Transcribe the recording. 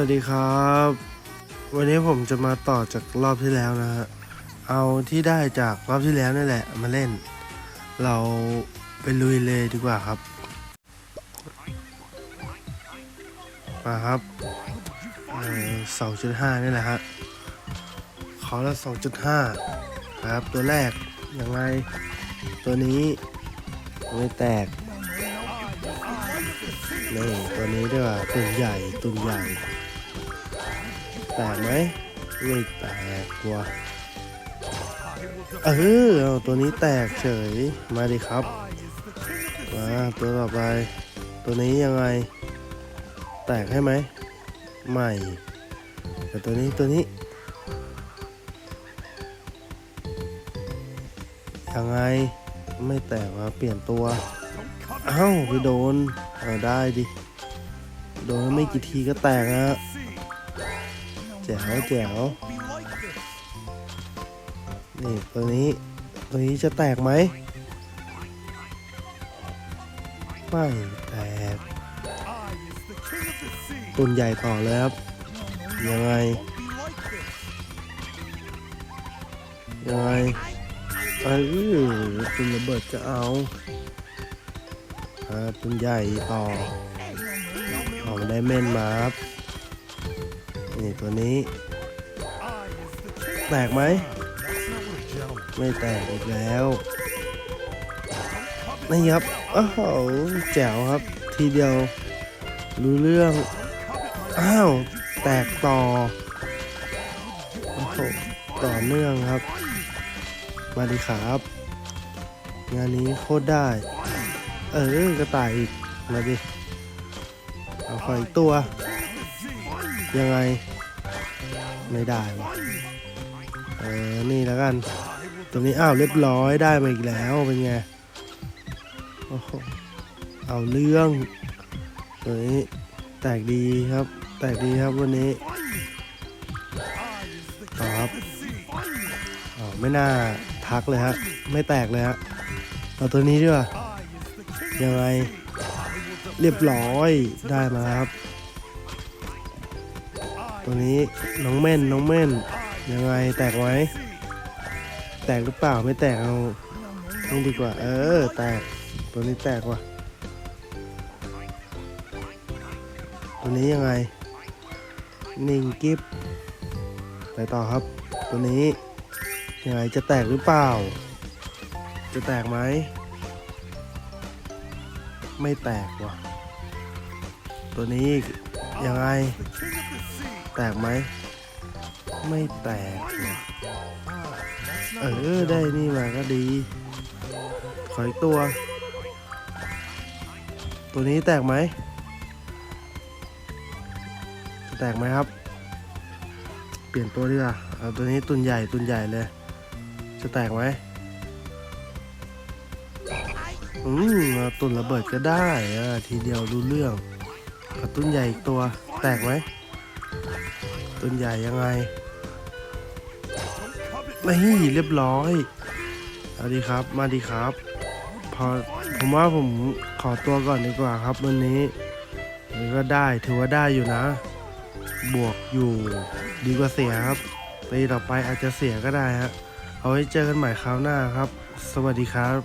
วัสดีครับ วันนี้ผมจะมาต่อจากรอบที่แล้วนะฮะ เอาที่ได้จากรอบที่แล้วนั่แหละมาเล่น เราไปลุยเลยดีกว่าครับ มาครับสองจุดห้านี่แหละฮะขอละสองจุดห้าครับตัวแรกยังไงตัวนี้ไม่แตกนี่ตัวนี้ด้วยว่าตุ่นใหญ่ตุ่นใหญ่ แตกไหมไม่แตกกลัวเออเอาตัวนี้แตกเฉยมาดิครับมาตัวต่อไป ตัวนี้ยังไง แตกให้ไหมไม่แต่ตัวนี้ตัวนี้ยังไงไม่แตกมาเปลี่ยนตัวเอ้าไปโดนเอาได้ดิโดนไม่กี่ทีก็แตกฮะ แจ๋วแจ๋วนี่ตัวนี้ ตัวนี้จะแตกไหมไม่แตกตุนใหญ่ต่อเลยครับ ยังไง ยังไงเออตุนระเบิดจะเอาอ่าตุนใหญ่ต่อออกได้เม่นมาครับ นี่ตัวนี้แตกไหม ไม่แตกอีกแล้วนี่ครับโอ้โหแจ๋วครับ ทีเดียวรู้เรื่อง อ้าว แตกต่อโอ้โหต่อเนื่องครับ มาดีครับ งานนี้โคตรได้ เออกระต่ายอีก มาดิ เอาขออีกตัว ยังไง ไม่ได้วะเออ นี่แล้วกันตัวนี้อ้าวเรียบร้อยได้มาอีกแล้วเป็นไง โอ้โห เอาเรื่องตัวนี้แตกดีครับ แตกดีครับวันนี้ต่อครับอ๋อไม่น่าทักเลยฮะ ไม่แตกเลยฮะ เอาตัวนี้ดีกว่ายังไง เรียบร้อยได้มาครับ ตัวนี้น้องเม่นน้องเม่น ยังไงแตกไหมแตกหรือเปล่าไม่แตกเอานี่ดีกว่า เออ แตกตัวนี้แตกว่ะตัวนี้ยังไงนิ่งกิฟไปต่อครับ ตัวนี้ยังไงจะแตกหรือเปล่า จะแตกไหมไม่แตกว่ะ ตัวนี้ยังไง แตกไหม ไม่แตก เออ ได้นี่มาก็ดี ขออีกตัว ตัวนี้แตกไหมจะแตกไหมครับ เปลี่ยนตัวดีกว่าเอาตัวนี้ตุนใหญ่ตุนใหญ่เลย จะแตกไหมอืมตุนระเบิดก็ได้อะทีเดียวรู้เรื่องกับตุนใหญ่อีกตัว แตกไหม ตุนใหญ่ยังไงนี่เรียบร้อยเอาดีครับ มาดีครับ พอผมว่าผมขอตัวก่อนดีกว่าครับวันนี้มันก็ได้ถือว่าได้อยู่นะ บวกอยู่ดีกว่าเสียครับปีต่อไปอาจจะเสียก็ได้ฮะเอาไว้เจอกันใหม่คราวหน้าครับ สวัสดีครับ